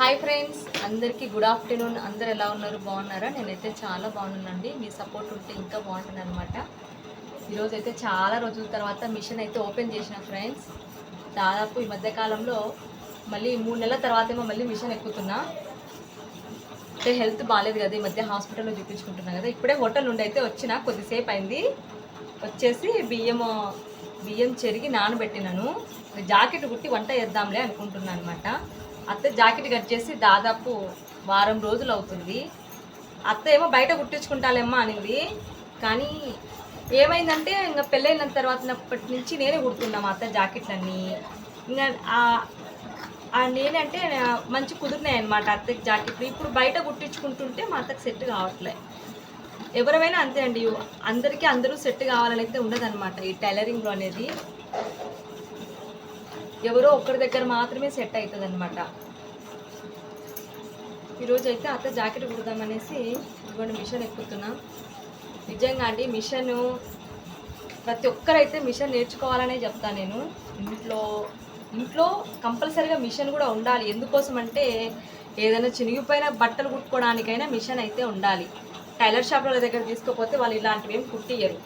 Hi friends అందరికీ good afternoon అందరు ఎలా ఉన్నారు? బాగున్నారా? నేనైతే చాలా బాగున్నానండి. మీ సపోర్ట్ ఉంటే ఇంకా బాగుంటుంది అనమాట ఈరోజు అయితే చాలా రోజుల తర్వాత మిషన్ అయితే ఓపెన్ చేసిన ఫ్రెండ్స్ దాదాపు ఈ మధ్యకాలంలో మళ్ళీ మూడు నెలల తర్వాత ఏమో మళ్ళీ మిషన్ ఎక్కుతున్నా. అంటే హెల్త్ బాగాలేదు కదా ఈ మధ్య హాస్పిటల్లో చూపించుకుంటున్నా కదా. ఇప్పుడే హోటల్ నుండి అయితే వచ్చిన కొద్దిసేపు అయింది. వచ్చేసి బియ్యం బియ్యం చెరిగి నానబెట్టినాను. జాకెట్ కుట్టి వంట చేద్దాంలే అనుకుంటున్నాను అనమాట అత్త జాకెట్ కట్ చేసి దాదాపు వారం రోజులు అవుతుంది. అత్త ఏమో బయట కుట్టించుకుంటాలేమ్మా అనింది. కానీ ఏమైందంటే ఇంకా పెళ్ళైన తర్వాతప్పటి నుంచి నేనే కుడుతున్నా మా అత్త జాకెట్లన్నీ. ఇంకా నేనంటే మంచి కుదిరినాయి అనమాట అత్తకి జాకెట్లు. ఇప్పుడు బయట కుట్టించుకుంటుంటే మా అత్తకి సెట్ కావట్లే. ఎవరైనా అంతే అండి అందరికీ అందరూ సెట్ కావాలని అయితే ఉండదన్నమాట ఈ టైలరింగ్లో అనేది. ఎవరో ఒక్కరి దగ్గర మాత్రమే సెట్ అవుతుంది అనమాట ఈరోజు అయితే అత్త జాకెట్ కుడదామనేసి ఇదిగోండి మిషన్ ఎక్కుతున్నా నిజంగా అండి మిషన్ ప్రతి ఒక్కరైతే మిషన్ నేర్చుకోవాలనే చెప్తాను నేను. ఇంట్లో ఇంట్లో కంపల్సరీగా మిషన్ కూడా ఉండాలి. ఎందుకోసం అంటే ఏదైనా చినిగిపోయిన బట్టలు కుట్టుకోవడానికైనా మిషన్ అయితే ఉండాలి. టైలర్ షాప్ల దగ్గర తీసుకోపోతే వాళ్ళు ఇలాంటివి ఏం కుట్టియరు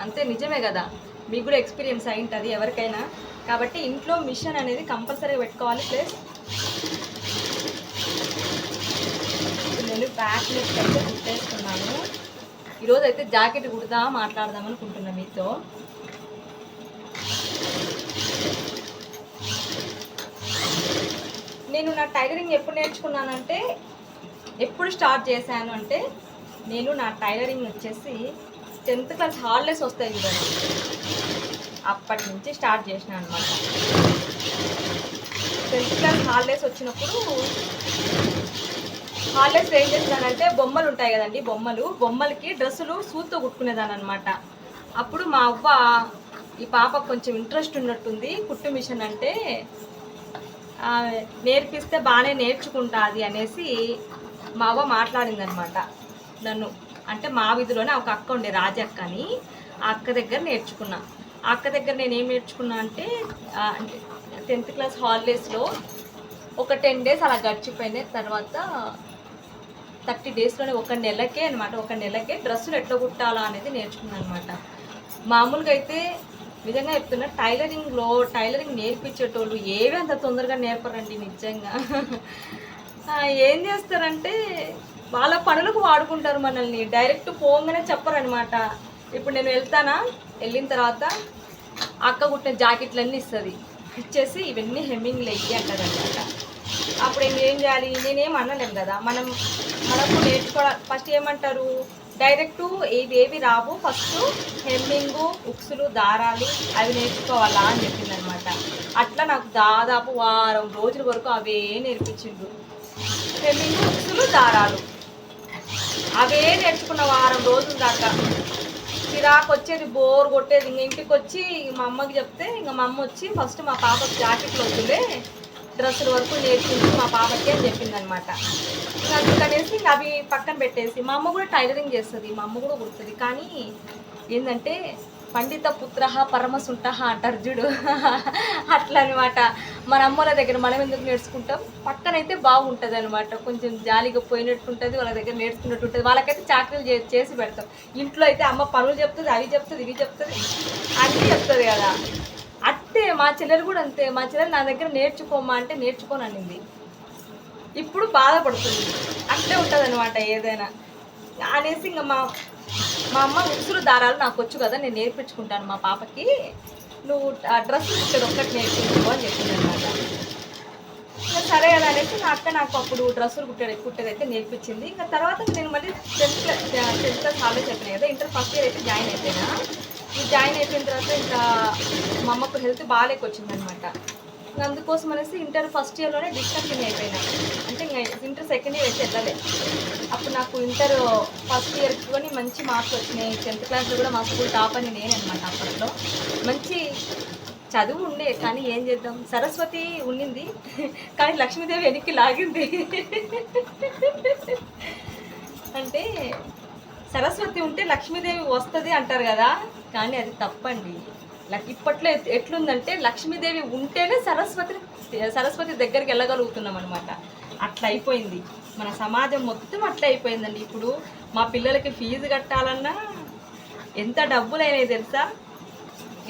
అంతే నిజమే కదా? మీకు కూడా ఎక్స్పీరియన్స్ అయి ఉంటుంది ఎవరికైనా. కాబట్టి ఇంట్లో మిషన్ అనేది కంపల్సరీగా పెట్టుకోవాలి. ప్లస్ నేను బ్యాక్ నెక్ అయితే కుట్టేస్తున్నాను. ఈరోజు అయితే జాకెట్ కుడదా మాట్లాడదాం అనుకుంటున్నాను మీతో. నేను నా టైలరింగ్ ఎప్పుడు నేర్చుకున్నానంటే ఎప్పుడు స్టార్ట్ చేశాను అంటే నేను నా టైలరింగ్ వచ్చేసి టెన్త్ క్లాస్ హాలిడేస్ వస్తాయి చూడండి. అప్పటి నుంచి స్టార్ట్ చేసిన అనమాట టెన్త్ క్లాస్ హాలిడేస్ వచ్చినప్పుడు హాలిడేస్ ఏం చేస్తానంటే బొమ్మలు ఉంటాయి కదండి బొమ్మలు. బొమ్మలకి డ్రెస్సులు సూత్తో కుట్టుకునేదాని అనమాట అప్పుడు మా అవ్వ ఈ పాప కొంచెం ఇంట్రెస్ట్ ఉన్నట్టుంది. కుట్టు మిషన్ అంటే నేర్పిస్తే బాగానే నేర్చుకుంటుంది అనేసి మా అవ్వ మాట్లాడింది అనమాట నన్ను అంటే మా వీధిలోనే ఒక అక్క ఉండే రాజక్క అని ఆ అక్క దగ్గర నేర్చుకున్నా. అక్క దగ్గర నేను ఏం నేర్చుకున్నా అంటే టెన్త్ క్లాస్ హాలిడేస్లో ఒక టెన్ డేస్ అలా గడిచిపోయినాయి తర్వాత థర్టీ డేస్లోనే ఒక నెలకే అనమాట ఒక నెలకే డ్రెస్సులు ఎట్లా కుట్టాలా అనేది నేర్చుకున్నాను అనమాట మామూలుగా అయితే నిజంగా చెప్తున్నా టైలరింగ్లో టైలరింగ్ నేర్పించేటోళ్ళు ఏవి అంత తొందరగా నేర్పరండి నిజంగా. ఏం చేస్తారంటే వాళ్ళ పనులకు వాడుకుంటారు మనల్ని. డైరెక్ట్ పోగానే చెప్పరనమాట ఇప్పుడు నేను వెళ్తానా? వెళ్ళిన తర్వాత అక్క కుట్టిన జాకెట్లన్నీ ఇస్తుంది. ఇచ్చేసి ఇవన్నీ హెమ్మింగ్లు వెయ్యి అంటారు అనమాట అప్పుడు ఏం ఏం చేయాలి? నేనేం అనలేం కదా. మనం మనకు నేర్చుకోవడం ఫస్ట్ ఏమంటారు? డైరెక్ట్ ఇవి ఏవి రావు. ఫస్ట్ హెమ్మింగు ఉక్సులు దారాలు అవి నేర్చుకోవాలా అని చెప్పింది అనమాట అట్లా నాకు దాదాపు వారం రోజుల వరకు అవే నేర్పించిండు హెమ్మింగు ఉక్సులు దారాలు. అవే నేర్చుకున్న వారం రోజుల దాకా. చిరాకు వచ్చేది బోర్ కొట్టేది. ఇంక ఇంటికి వచ్చి మా అమ్మకి చెప్తే ఇంకా మా అమ్మ వచ్చి ఫస్ట్ మా పాపకి జాకెట్లు వద్దులే డ్రెస్సుల వరకు నేర్పించి మా పాపకి అని చెప్పింది అనమాట అందుకనేసి ఇంకా అవి పక్కన పెట్టేసి మా అమ్మ కూడా టైలరింగ్ చేస్తుంది మా అమ్మ కూడా కుడుతుంది. కానీ ఏంటంటే పండిత పుత్ర పరమసుంట అంటారు చూడు. అట్లా అనమాట మన అమ్మల దగ్గర మనం ఎందుకు నేర్చుకుంటాం? పక్కనైతే బాగుంటుంది అనమాట కొంచెం జాలిగా పోయినట్టు ఉంటుంది వాళ్ళ దగ్గర నేర్చుకున్నట్టు ఉంటుంది వాళ్ళకైతే చాకరీలు చేసి పెడతాం. ఇంట్లో అయితే అమ్మ పనులు చెప్తుంది అవి చెప్తుంది ఇవి చెప్తుంది అన్నీ చెప్తుంది కదా. అట్టే మా చెల్లెలు కూడా అంతే. మా చెల్లెలు నా దగ్గర నేర్చుకోమా అంటే నేర్చుకోను అనింది. ఇప్పుడు బాధపడుతుంది. అట్లే ఉంటుంది అనమాట ఏదైనా. అనేసి ఇంకా మా మా అమ్మ ఉసురు దారాలు నాకు వచ్చు కదా నేను నేర్పించుకుంటాను మా పాపకి. నువ్వు ఆ డ్రెస్ ఇక్కడ ఒక్కటి నేర్పించుకో అని చెప్పింది అనమాట ఇంకా సరే కదా అనేసి నా అక్క నాకు అప్పుడు డ్రెస్సులు కుట్టేది కుట్టేదైతే నేర్పించింది. ఇంకా తర్వాత నేను మళ్ళీ tenth class tenth class holidays అయిపోయినాయి కదా ఇంటర్ ఫస్ట్ ఇయర్ అయితే జాయిన్ అయిపోయినా. ఈ జాయిన్ అయిపోయిన తర్వాత ఇంకా మా అమ్మకు హెల్త్ బాగాలేకొచ్చిందనమాట అందుకోసం అనేసి ఇంటర్ ఫస్ట్ ఇయర్లోనే డిస్కంటిన్యూ అయిపోయినా. అంటే ఇంకా ఇంటర్ సెకండ్ ఇయర్ అయితే వెళ్ళలే. అప్పుడు నాకు ఇంటర్ ఫస్ట్ ఇయర్ కొని మంచి మార్క్స్ వచ్చినాయి. టెన్త్ క్లాస్లో కూడా మా స్కూల్ టాప్ అని నేను అనమాట అప్పట్లో. మంచి చదువు ఉండే కానీ ఏం చేద్దాం? సరస్వతి ఉండింది కానీ లక్ష్మీదేవి వెనక్కి లాగింది. అంటే సరస్వతి ఉంటే లక్ష్మీదేవి వస్తుంది అంటారు కదా. కానీ అది తప్పండి. ఇప్పట్లో ఎట్లుందంటే లక్ష్మీదేవి ఉంటేనే సరస్వతి సరస్వతి దగ్గరికి వెళ్ళగలుగుతున్నాం అనమాట అట్లా అయిపోయింది. మన సమాజం మొత్తం అట్లా అయిపోయిందండి. ఇప్పుడు మా పిల్లలకి ఫీజు కట్టాలన్నా ఎంత డబ్బులు అయినాయి తెలుసా?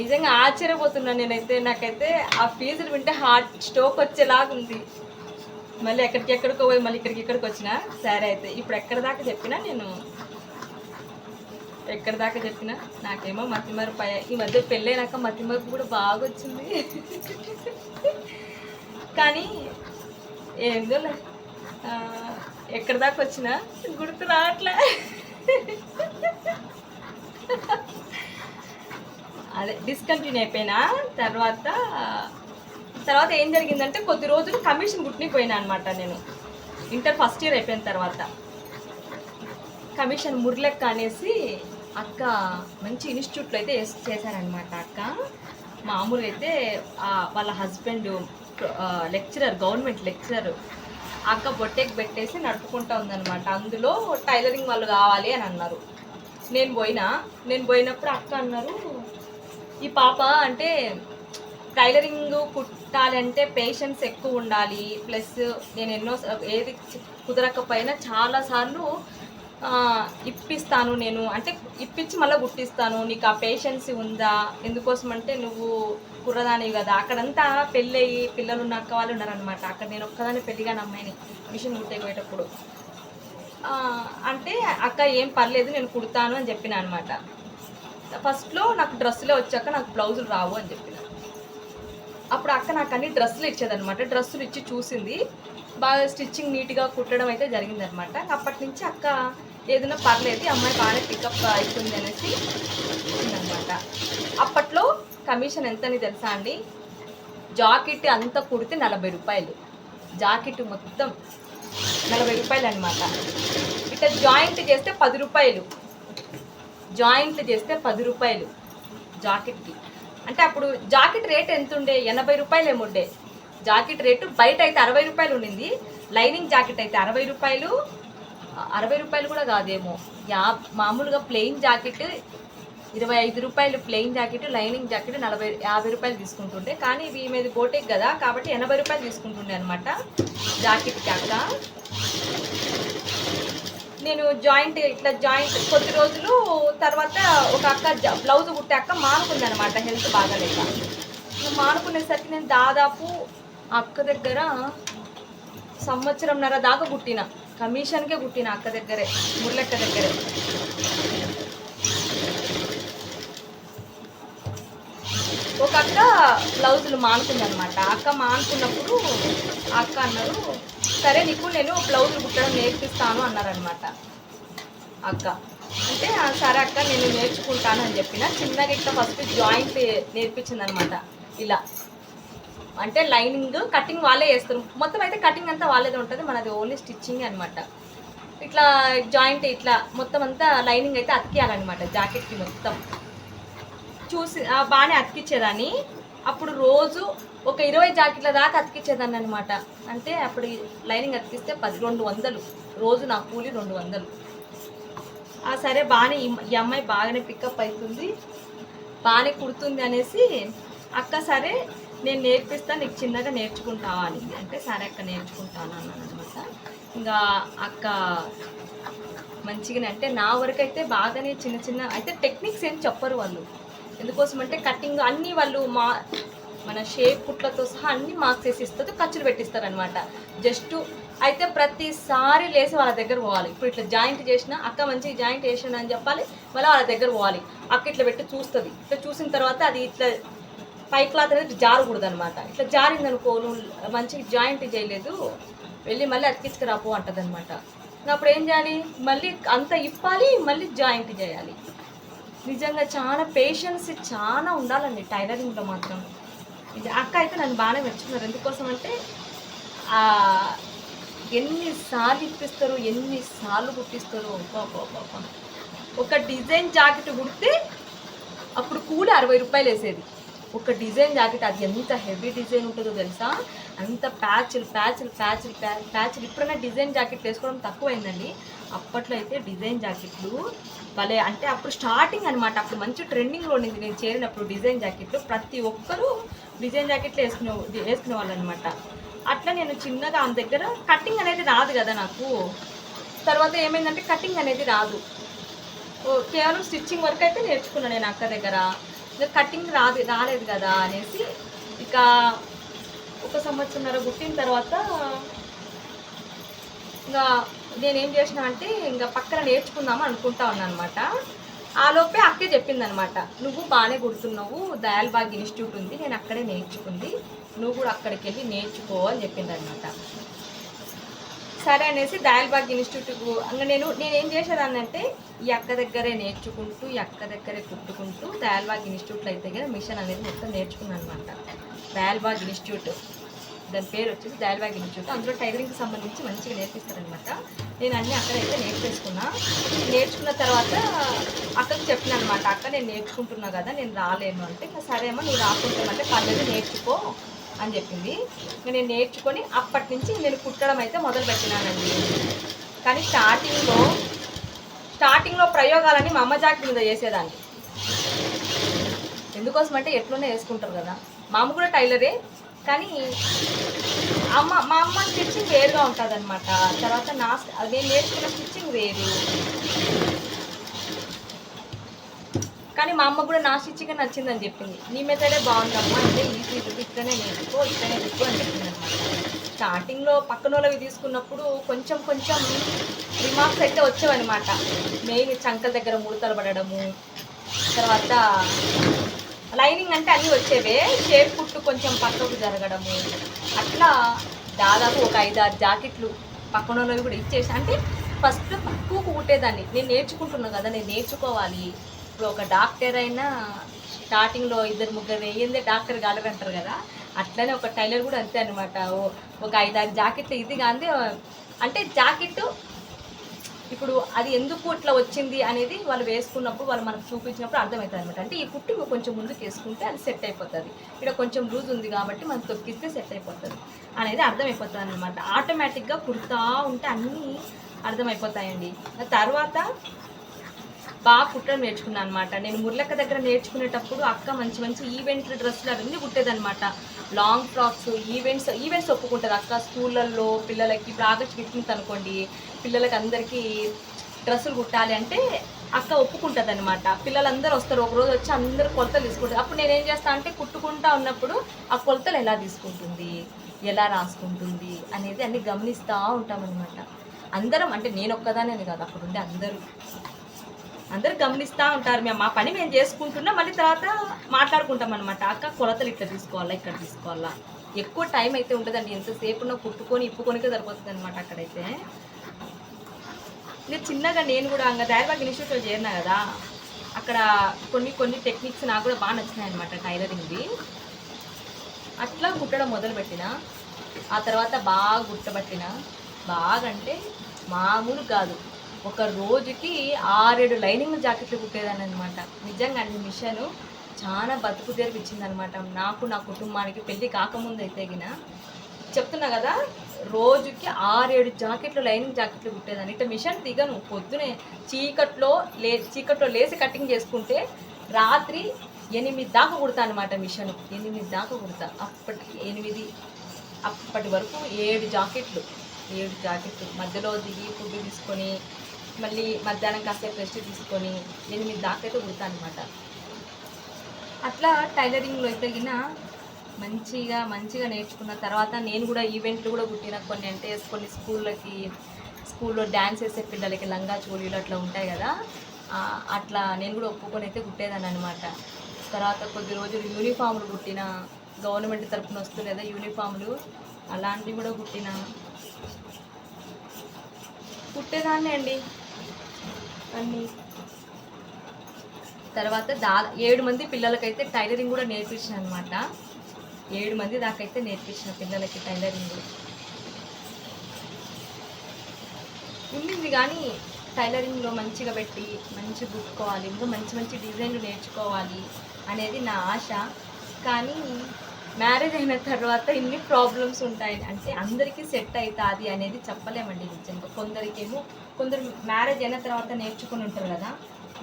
నిజంగా ఆశ్చర్యపోతున్నాను నేనైతే. నాకైతే ఆ ఫీజులు వింటే హార్ట్ స్ట్రోక్ వచ్చేలాగా ఉంది మళ్ళీ ఎక్కడికి ఎక్కడికో పోయి మళ్ళీ ఇక్కడికి ఇక్కడికి వచ్చినా సరే అయితే. ఇప్పుడు ఎక్కడ దాకా చెప్పినా నేను ఎక్కడ దాకా చెప్పినా నాకేమో మతిమరుపు పై ఈ మధ్య పెళ్ళైనాక మతిమరుపు కూడా బాగా వచ్చింది కానీ ఏందో ఆ, ఎక్కడ దాకా వచ్చినా గుర్తు రావట్లే. అదే డిస్కంటిన్యూ అయిపోయినా తర్వాత తర్వాత ఏం జరిగిందంటే కొద్ది రోజులు కమిషన్ గుట్టిపోయినా అనమాట నేను. ఇంటర్ ఫస్ట్ ఇయర్ అయిపోయిన తర్వాత. కమిషన్ ముర్లెక్క అనేసి అక్క మంచి ఇన్స్టిట్యూట్లో అయితే చేశారనమాట అక్క. మామూలుగా అయితే వాళ్ళ హస్బెండ్ లెక్చరర్ గవర్నమెంట్ లెక్చరర్ అక్క బొట్టెకి పెట్టేసి నడుపుకుంటా ఉందనమాట అందులో టైలరింగ్ వాళ్ళు కావాలి అని అన్నారు. నేను పోయినా నేను పోయినప్పుడు అక్క అన్నారు ఈ పాప అంటే టైలరింగ్ కుట్టాలంటే పేషెన్స్ ఎక్కువ ఉండాలి. ప్లస్ నేను ఎన్నో ఏది కుదరకపోయినా చాలాసార్లు ఇప్పిస్తాను నేను. అంటే ఇప్పించి మళ్ళీ కుట్టిస్తాను నీకు ఆ పేషెన్సీ ఉందా? ఎందుకోసం అంటే నువ్వు కుర్రదానివి కదా. అక్కడంతా పెళ్ళయి పిల్లలు ఉన్న అక్క వాళ్ళు ఉన్నారనమాట అక్కడ నేను ఒక్కదాన్ని పెళ్ళిగా నమ్మాయిని మిషన్ కుట్టేపోయేటప్పుడు అంటే అక్క ఏం పర్లేదు నేను కుడతాను అని చెప్పిన అనమాట ఫస్ట్లో నాకు డ్రెస్సులే వచ్చాక నాకు బ్లౌజులు రావు అని చెప్పిన. అప్పుడు అక్క నాకు అన్ని డ్రెస్సులు ఇచ్చేదనమాట డ్రెస్సులు ఇచ్చి చూసింది. బాగా స్టిచ్చింగ్ నీట్గా కుట్టడం అయితే జరిగిందనమాట అప్పటి నుంచి అక్క ఏదైనా పర్లేదు అమ్మాయి బాగానే పికప్ అవుతుంది అనేసి అనమాట అప్పట్లో కమిషన్ ఎంతని తెలుసా అండి? జాకెట్ అంతా కుడితే నలభై రూపాయలు. జాకెట్ మొత్తం నలభై రూపాయలు అనమాట ఇట్లా జాయింట్ చేస్తే పది రూపాయలు. జాయింట్ చేస్తే పది రూపాయలు జాకెట్కి. అంటే అప్పుడు జాకెట్ రేట్ ఎంత ఉండే ఎనభై రూపాయలు ఏముండే జాకెట్ రేటు బయట అయితే అరవై రూపాయలు ఉండింది. లైనింగ్ జాకెట్ అయితే అరవై రూపాయలు. అరవై రూపాయలు కూడా కాదేమో. యా మామూలుగా ప్లెయిన్ జాకెట్ ఇరవై ఐదు రూపాయలు ప్లెయిన్ జాకెట్ లైనింగ్ జాకెట్ నలభై యాభై రూపాయలు తీసుకుంటుండే. కానీ ఇవి మీద కోటెక్ కదా కాబట్టి ఎనభై రూపాయలు తీసుకుంటుండే అనమాట జాకెట్ కాక నేను జాయింట్ ఇట్లా జాయింట్ కొద్ది రోజులు తర్వాత ఒక అక్క బ్లౌజ్ కుట్టే అక్క మానుకుంది అనమాట హెల్త్ బాగాలేక. మానుకునేసరికి నేను దాదాపు అక్క దగ్గర సంవత్సరంన్నర దాకా కుట్టిన. కమిషన్కే కుట్టిన అక్క దగ్గరే మురళక్క దగ్గరే. ఒక అక్క బ్లౌజులు మానుకుంది అనమాట అక్క మానుకున్నప్పుడు అక్క అన్నారు సరే నీకు నేను బ్లౌజులు కుట్టడం నేర్పిస్తాను అన్నారనమాట అక్క. అంటే సరే అక్క నేను నేర్చుకుంటాను అని చెప్పిన. చిన్నగా ఇట్లా ఫస్ట్ జాయింట్ నేర్పించింది అనమాట ఇలా. అంటే లైనింగ్ కటింగ్ వాళ్ళే చేస్తారు. మొత్తం అయితే కటింగ్ అంతా వాళ్ళేది ఉంటుంది. మనది ఓన్లీ స్టిచ్చింగ్ అనమాట ఇట్లా జాయింట్ ఇట్లా మొత్తం అంతా లైనింగ్ అయితే అతికేయాలన్నమాట జాకెట్కి మొత్తం. చూసి బాగానే అతికిచ్చేదాన్ని. అప్పుడు రోజు ఒక ఇరవై జాకెట్ల దాకా అతికిచ్చేదాన్ని అనమాట అంటే అప్పుడు లైనింగ్ అతికిస్తే పది రెండు వందలు. రోజు నా కూలి రెండు వందలు. ఆ సరే బాగానే ఈ అమ్మాయి బాగానే పికప్ అవుతుంది. బాగానే కుడుతుంది అనేసి అక్క సరే నేను నేర్పిస్తా నీకు చిన్నగా నేర్చుకుంటావా అని. అంటే సరే అక్క నేర్చుకుంటాను అన్నాను అనమాట ఇంకా అక్క మంచిగానే అంటే నా వరకు అయితే బాగానే చిన్న చిన్న అయితే టెక్నిక్స్ ఏం చెప్పరు వాళ్ళు. ఎందుకోసం అంటే కటింగ్ అన్నీ వాళ్ళు మా మన షేప్ పుట్లతో సహా అన్ని మార్క్స్ వేసి ఇస్తారు ఖర్చులు పెట్టిస్తారు అనమాట జస్ట్ అయితే ప్రతిసారి లేసి వాళ్ళ దగ్గర పోవాలి. ఇప్పుడు ఇట్లా జాయింట్ చేసిన అక్క మంచిగా జాయింట్ చేసిన అని చెప్పాలి మళ్ళీ వాళ్ళ దగ్గర పోవాలి. అక్క ఇట్లా పెట్టి చూస్తుంది. ఇట్లా చూసిన తర్వాత అది ఇట్లా పై క్లాత్ అనేది జారకూడదు అనమాట ఇట్లా జారింది అనుకో నువ్వు మంచిగా జాయింట్ చేయలేదు వెళ్ళి మళ్ళీ అతికించుకురాపో అంటది అనమాట అప్పుడు ఏం చేయాలి? మళ్ళీ అంత ఇప్పాలి మళ్ళీ జాయింట్ చేయాలి. నిజంగా చాలా పేషెన్స్ చాలా ఉండాలండి టైలరింగ్లో మాత్రం. ఇది అక్క అయితే నన్ను బాగానే మెచ్చుకున్నారు. ఎందుకోసం అంటే ఎన్నిసార్లు ఇప్పిస్తారు ఎన్నిసార్లు కుట్టిస్తారు ఒక డిజైన్ జాకెట్ కుడితే అప్పుడు కూలి అరవై రూపాయలు వేసేది. ఒక డిజైన్ జాకెట్ అది ఎంత హెవీ డిజైన్ ఉంటుందో తెలుసా? అంత ప్యాచ్లు ప్యాచ్లు ప్యాచ్లు ప్యా- ప్యాచ్లు. ఇప్పుడైనా డిజైన్ జాకెట్లు వేసుకోవడం తక్కువైందండి. అప్పట్లో అయితే డిజైన్ జాకెట్లు భలే అంటే అప్పుడు స్టార్టింగ్ అనమాట అప్పుడు మంచి ట్రెండింగ్లో ఉండింది. నేను చేరినప్పుడు డిజైన్ జాకెట్లు ప్రతి ఒక్కరూ డిజైన్ జాకెట్లు వేసుకునే వేసుకునే వాళ్ళు అనమాట అట్లా నేను చిన్నగా ఆమె దగ్గర కటింగ్ అనేది రాదు కదా నాకు. తర్వాత ఏమైందంటే కటింగ్ అనేది రాదు. ఓ, కేవలం స్టిచ్చింగ్ వరకు అయితే నేర్చుకున్నాను నేను అక్క దగ్గర. కటింగ్ రాదు రాలేదు కదా అనేసి ఇక ఒక సంవత్సరంన్నర పుట్టిన తర్వాత ఇంకా నేనేం చేసిన అంటే ఇంకా పక్కన నేర్చుకుందాము అనుకుంటా ఉన్నాను అనమాట ఆ లోపే అక్కే చెప్పింది అనమాట నువ్వు బాగానే కుడుతున్నావు దయాల్బాగ్ ఇన్స్టిట్యూట్ ఉంది నేను అక్కడే నేర్చుకుంది నువ్వు కూడా అక్కడికి వెళ్ళి నేర్చుకో అని చెప్పింది అనమాట సరే అనేసి దయాల్బాగ్ ఇన్స్టిట్యూట్ అంగా నేను నేను ఏం చేసేదాన్ని ఈ అక్క దగ్గరే నేర్చుకుంటూ ఈ అక్క దగ్గరే కుట్టుకుంటూ దయాల్బాగ్ ఇన్స్టిట్యూట్లో అయితే కదా మిషన్ అనేది మొత్తం నేర్చుకున్నాను అనమాట దయాల్బాగ్ ఇన్స్టిట్యూట్. దాని పేరు వచ్చేసి దయాల్బాగ్ ఇన్స్టిట్యూట్. అందులో టైలరింగ్కి సంబంధించి మంచిగా నేర్పిస్తారనమాట. నేను అన్నీ అక్కడైతే నేర్చేసుకున్నా నేర్చుకున్న తర్వాత అక్కకి చెప్పిన అనమాట అక్క నేను నేర్చుకుంటున్నా కదా నేను రాలేను. అంటే ఇంకా సరేమో అమ్మా నువ్వు రాకుంటామంటే పర్లేదు నేర్చుకో. అని చెప్పింది. నేను నేర్చుకొని అప్పటి నుంచి నేను కుట్టడం అయితే మొదలు పెట్టినానండి. కానీ స్టార్టింగ్లో స్టార్టింగ్లో ప్రయోగాలన్నీ మా అమ్మ జాకి మీద చేసేదాన్ని. ఎందుకోసం అంటే ఎట్లనే వేసుకుంటారు కదా. మా అమ్మ కూడా టైలరే కానీ అమ్మ మా అమ్మ స్టిచ్చింగ్ వేరుగా ఉంటుంది అనమాట తర్వాత నా నేను నేర్చుకున్న స్టిచ్చింగ్ వేరు. కానీ మా అమ్మ కూడా నా స్టిచ్చింగ్ నచ్చిందని చెప్పింది. నీ మెథడే బాగుందమ్మా అంటే ఈజీ ఇట్లనే నేర్చుకో ఇట్లనే నేర్చుకో అని చెప్పింది అనమాట స్టార్టింగ్లో పక్కన వాళ్ళవి తీసుకున్నప్పుడు కొంచెం కొంచెం రిమార్క్స్ అయితే వచ్చేవన్నమాట. మెయిన్ చంకల దగ్గర ముడతలు పడడము తర్వాత లైనింగ్ అంటే అన్నీ వచ్చేవే. షేప్ కుట్టు కొంచెం పక్కకు జరగడము. అట్లా దాదాపు ఒక ఐదారు జాకెట్లు పక్కన వాళ్ళవి కూడా ఇచ్చేసి. అంటే ఫస్ట్ తక్కువ కుట్టేదాన్ని. నేను నేర్చుకుంటున్నాను కదా నేను నేర్చుకోవాలి. ఇప్పుడు ఒక డాక్టర్ అయినా స్టార్టింగ్లో ఇద్దరు ముగ్గురు వేయిందే డాక్టర్ కాలేరు అంటారు కదా అట్లనే ఒక టైలర్ కూడా అంతే అనమాట ఒక ఐదారు జాకెట్లు ఇది కానీ అంటే జాకెట్ ఇప్పుడు అది ఎందుకు ఇట్లా వచ్చింది అనేది వాళ్ళు వేసుకున్నప్పుడు వాళ్ళు మనకు చూపించినప్పుడు అర్థమవుతుంది అనమాట అంటే ఈ కుట్టు కొంచెం ముందుకు వేసుకుంటే అది సెట్ అయిపోతుంది. ఇక్కడ కొంచెం లూజ్ ఉంది కాబట్టి మనం తొక్కిస్తే సెట్ అయిపోతుంది అనేది అర్థమైపోతుంది అనమాట ఆటోమేటిక్గా కుడతా ఉంటే అన్నీ అర్థమైపోతాయండి. తర్వాత బాగా కుట్టడం నేర్చుకున్నాను అనమాట నేను మురళక్క దగ్గర నేర్చుకునేటప్పుడు అక్క మంచి మంచి ఈవెంట్ డ్రెస్సులు అవన్నీ కుట్టేదనమాట లాంగ్ ఫ్రాక్స్ ఈవెంట్స్ ఈవెంట్స్ ఒప్పుకుంటుంది అక్క. స్కూళ్ళల్లో పిల్లలకి ఇప్పుడు పెట్టింది అనుకోండి పిల్లలకి అందరికీ డ్రెస్సులు కుట్టాలి అంటే అక్క ఒప్పుకుంటుంది అనమాట పిల్లలందరూ వస్తారు ఒక రోజు వచ్చి అందరూ కొలతలు తీసుకుంటారు. అప్పుడు నేను ఏం చేస్తాను అంటే కుట్టుకుంటా ఉన్నప్పుడు ఆ కొలతలు ఎలా తీసుకుంటుంది ఎలా రాసుకుంటుంది అనేది అన్ని గమనిస్తూ ఉంటామన్నమాట. అందరం అంటే నేను ఒక్కదానే కాదు అక్కడ అందరూ. అందరు గమనిస్తూ ఉంటారు. మేము మా పని మేము చేసుకుంటున్నాం మళ్ళీ తర్వాత మాట్లాడుకుంటాం అనమాట అక్క కొలతలు ఇట్లా తీసుకోవాలా ఇక్కడ తీసుకోవాలా? ఎక్కువ టైం అయితే ఉంటుందండి ఎంతసేపు నా కుట్టుకొని ఇప్పుకొనికే సరిపోతుంది అనమాట అక్కడైతే. ఇంకా చిన్నగా నేను కూడా ఇంకా డైర్బాగ్ ఇన్స్టిట్యూట్లో చేరినా కదా అక్కడ కొన్ని కొన్ని టెక్నిక్స్ నాకు కూడా బాగా నచ్చినాయి అనమాట టైలరింగ్ది అట్లా కుట్టడం మొదలుపెట్టిన ఆ తర్వాత బాగా గుట్టబట్టిన బాగా అంటే మామూలు కాదు. ఒక రోజుకి ఆరేడు లైనింగ్ జాకెట్లు కుట్టేదాన్ని అనమాట నిజంగా అండి మిషన్ చాలా బతుకు తెరిపించింది అనమాట నాకు నా కుటుంబానికి పెళ్ళి కాకముందు అయితే గిన చెప్తున్నా కదా రోజుకి ఆరేడు జాకెట్లు లైనింగ్ జాకెట్లు కుట్టేదాన్ని. ఇట్లా మిషన్ దిగను. పొద్దునే చీకట్లో లే చీకట్లో లేసి కటింగ్ చేసుకుంటే రాత్రి ఎనిమిది దాకా కుడతా అనమాట మిషన్. ఎనిమిది దాకా కుడతా. అప్పటికి ఎనిమిది అప్పటి వరకు ఏడు జాకెట్లు ఏడు జాకెట్లు. మధ్యలో దిగి ఫుడ్ తీసుకొని మళ్ళీ మధ్యాహ్నం కాసేపు రెస్ట్ తీసుకొని నేను దాకా అయితే కుడతాను అనమాట అట్లా టైలరింగ్లో ఎదిగిన మంచిగా మంచిగా నేర్చుకున్న తర్వాత నేను కూడా ఈవెంట్లు కూడా కుట్టిన కొన్ని అంటే కొన్ని స్కూళ్ళకి స్కూల్లో డ్యాన్స్ వేసే పిల్లలకి లంగా చోళీలు అట్లా ఉంటాయి కదా అట్లా నేను కూడా ఒప్పుకొని అయితే కుట్టేదాన్ని అనమాట తర్వాత కొద్ది రోజులు యూనిఫామ్లు కుట్టిన గవర్నమెంట్ తరపున వస్తుంది కదా యూనిఫామ్లు అలాంటివి కూడా కుట్టిన. కుట్టేదాన్ని అండి. అన్నీ. తర్వాత దా ఏడు మంది పిల్లలకైతే టైలరింగ్ కూడా నేర్పించిన అనమాట ఏడు మంది దాకైతే నేర్పించిన పిల్లలకి టైలరింగ్. ఉండింది కానీ టైలరింగ్లో మంచిగా పెట్టి మంచి కుట్టుకోవాలి ఇంకా మంచి మంచి డిజైన్లు నేర్చుకోవాలి అనేది నా ఆశ. కానీ మ్యారేజ్ అయిన తర్వాత ఇన్ని ప్రాబ్లమ్స్ ఉంటాయి అంటే అందరికీ సెట్ అవుతుంది అనేది చెప్పలేమండి నిజంగా. కొందరికేమో కొందరు మ్యారేజ్ అయిన తర్వాత నేర్చుకుని ఉంటారు కదా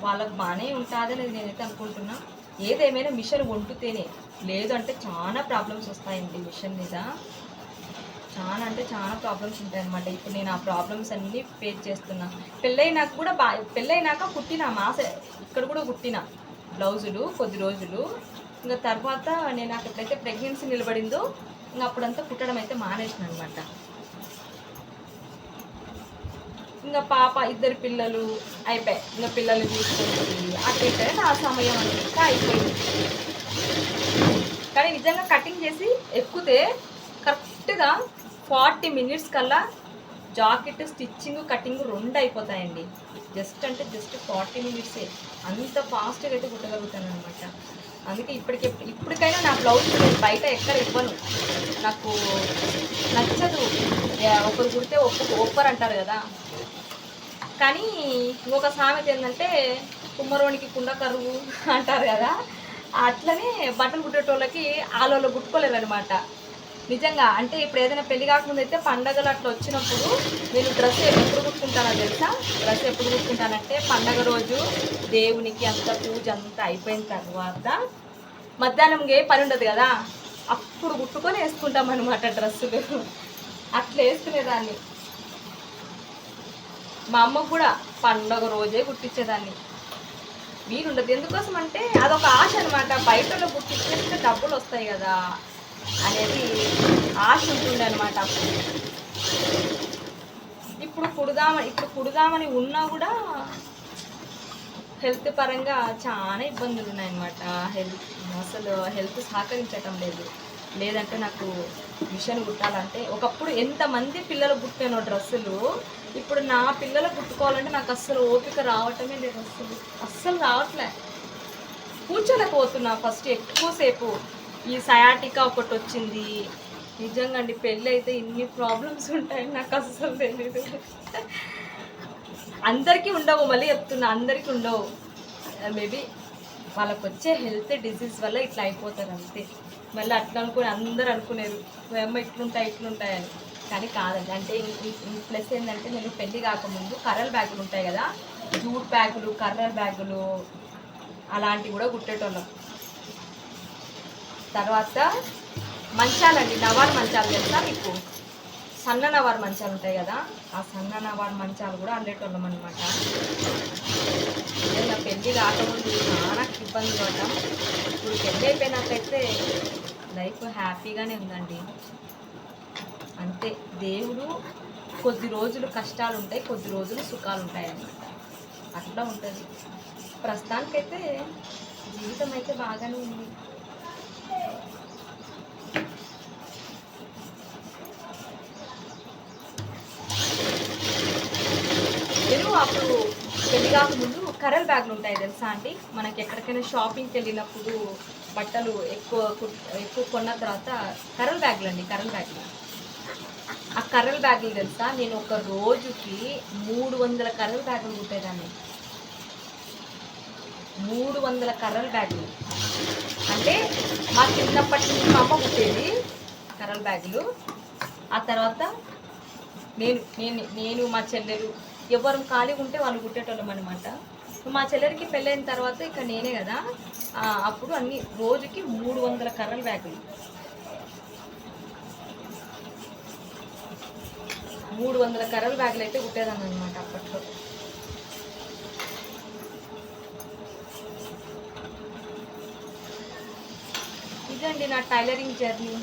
వాళ్ళకు బాగానే ఉంటుందని నేనైతే అనుకుంటున్నా. ఏదేమైనా మిషన్ వంటుతేనే లేదు అంటే చాలా ప్రాబ్లమ్స్ వస్తాయండి మిషన్ మీద. చాలా అంటే చాలా ప్రాబ్లమ్స్ ఉంటాయి అనమాట ఇప్పుడు నేను ఆ ప్రాబ్లమ్స్ అన్నీ ఫేస్ చేస్తున్నా. పెళ్ళైనాక కూడా బా పెళ్ళైనాక కుట్టిన మాస ఇక్కడ కూడా కుట్టిన బ్లౌజులు కొద్ది రోజులు. ఇంకా తర్వాత నేను నాకు ఎప్పుడైతే ప్రెగ్నెన్సీ నిలబడిందో ఇంకా అప్పుడంతా కుట్టడం అయితే మానేసిన అనమాట ఇంకా పాప ఇద్దరు పిల్లలు అయిపోయాయి. ఇంకా పిల్లలు తీసుకొని అట్లయితే నా సమయం అంతా అయిపోయింది. కానీ నిజంగా కటింగ్ చేసి ఎక్కితే కరెక్ట్గా ఫార్టీ మినిట్స్ కల్లా జాకెట్ స్టిచ్చింగ్ కటింగ్ రెండు అయిపోతాయండి. జస్ట్ అంటే జస్ట్ ఫార్టీ మినిట్సే. అంత ఫాస్ట్గా అయితే కుట్టగలుగుతాను అనమాట అందుకే ఇప్పటికి ఇప్పటికైనా నా బ్లౌజ్ బయట ఎక్కడ ఇవ్వను. నాకు నచ్చదు. యా- ఒకరు కుడితే ఒప్పు ఒప్పరు అంటారు కదా. కానీ ఇంకొక సామెత ఏంటంటే కుమ్మరోనికి కుండ కరువు అంటారు కదా. అట్లనే బట్టలు కుట్టేటోళ్ళకి ఆలోళ్ళు కుట్టుకోలేరు అనమాట నిజంగా అంటే ఇప్పుడు ఏదైనా పెళ్ళి కాకముందు అయితే పండగలు అట్లా వచ్చినప్పుడు నేను డ్రెస్ ఎప్పుడు కుట్టుకుంటానో తెలుసా? డ్రెస్ ఎప్పుడు కుట్టుకుంటానంటే పండగ రోజు దేవునికి అంత పూజ అంతా అయిపోయిన తర్వాత మధ్యాహ్నం ఏ పని ఉండదు కదా? అప్పుడు కుట్టుకొని వేసుకుంటాం అనమాట డ్రెస్సులు. అట్లా వేసుకునేదాన్ని. మా అమ్మకు కూడా పండగ రోజే కుట్టించేదాన్ని. వీలుండదు. ఎందుకోసం అంటే అదొక ఆశ అనమాట బయటలో కుట్టించేస్తే డబ్బులు వస్తాయి కదా? అనేది ఆశ ఉంటుండే అనమాట అప్పుడు ఇప్పుడు కుడదామని ఇప్పుడు కుడదామని ఉన్నా కూడా హెల్త్ పరంగా చాలా ఇబ్బందులు ఉన్నాయన్నమాట. హెల్త్ అసలు హెల్త్ సహకరించటం లేదు. లేదంటే నాకు మిషన్ కుట్టాలంటే ఒకప్పుడు ఎంతమంది పిల్లలు కుట్టానో డ్రెస్సులు ఇప్పుడు నా పిల్లలు కుట్టుకోవాలంటే నాకు అస్సలు ఓపిక రావటమే లేదు అస్సలు. అస్సలు రావట్లే. కూర్చోలేకపోతున్నా ఫస్ట్ ఎక్కువసేపు. ఈ సయాటికా ఒకటి వచ్చింది. నిజంగా అండి పెళ్ళి అయితే ఇన్ని ప్రాబ్లమ్స్ ఉంటాయి నాకు అసలు తెలియదు అందరికీ ఉండవు మళ్ళీ చెప్తున్నా అందరికీ ఉండవు. మేబీ వాళ్ళకు వచ్చే హెల్త్ డిసీజ్ వల్ల ఇట్లా అయిపోతారు అంతే. మళ్ళీ అట్లా అనుకుని అందరు అనుకునేరు అమ్మ ఇట్లుంటాయి ఇట్లుంటాయని కానీ కాదండి అంటే ప్లస్ ఏంటంటే నేను పెళ్ళి కాకముందు కర్రల బ్యాగులు ఉంటాయి కదా జూట్ బ్యాగులు కర్రల బ్యాగులు అలాంటివి కూడా కుట్టేటోళ్ళం. తర్వాత మంచాలండి నవార్ మంచాలు తెలుసా మీకు? సన్న నవార్ మంచాలు ఉంటాయి కదా ఆ సన్న నవార్ మంచాలు కూడా అండేటోళ్ళం అనమాట నా పెళ్ళి రాకముందు చాలా ఇబ్బంది పడ్డాం. ఇప్పుడు పెళ్ళి అయిపోయినట్లయితే లైఫ్ హ్యాపీగానే ఉందండి. అంతే దేవుడు కొద్ది రోజులు కష్టాలు ఉంటాయి కొద్ది రోజులు సుఖాలు ఉంటాయి అన్నమాట. అట్లా ఉంటుంది. ప్రస్తుతానికైతే జీవితం అయితే బాగానే ఉంది. అప్పుడు పెళ్ళి కాకముందు కరల్ బ్యాగులు ఉంటాయి తెలుసా అండి? మనకి ఎక్కడికైనా షాపింగ్కి వెళ్ళినప్పుడు బట్టలు ఎక్కువ ఎక్కువ కొన్న తర్వాత కరల్ బ్యాగులు అండి కర్రల్ బ్యాగులు. ఆ కర్రల బ్యాగులు తెలుసా? నేను ఒక రోజుకి మూడు వందల కర్రల బ్యాగులు కుట్టేదాన్ని. మూడు వందల కర్రల బ్యాగులు. అంటే మా చిన్నప్పటి నుంచి మా అమ్మ కుట్టేది కర్రల బ్యాగులు. ఆ తర్వాత నేను నేను నేను మా చెల్లెలు ఎవరు ఖాళీగా ఉంటే వాళ్ళు కుట్టేటోళ్ళం అనమాట మా చెల్లెలకి పెళ్ళైన తర్వాత ఇక నేనే కదా. అప్పుడు అన్ని రోజుకి మూడు వందల కర్రల బ్యాగులు. మూడు వందల కర్రల బ్యాగులు అయితే కుట్టేదాన్ని అనమాట అప్పట్లో. ఇదండి నా టైలరింగ్ జర్నీ.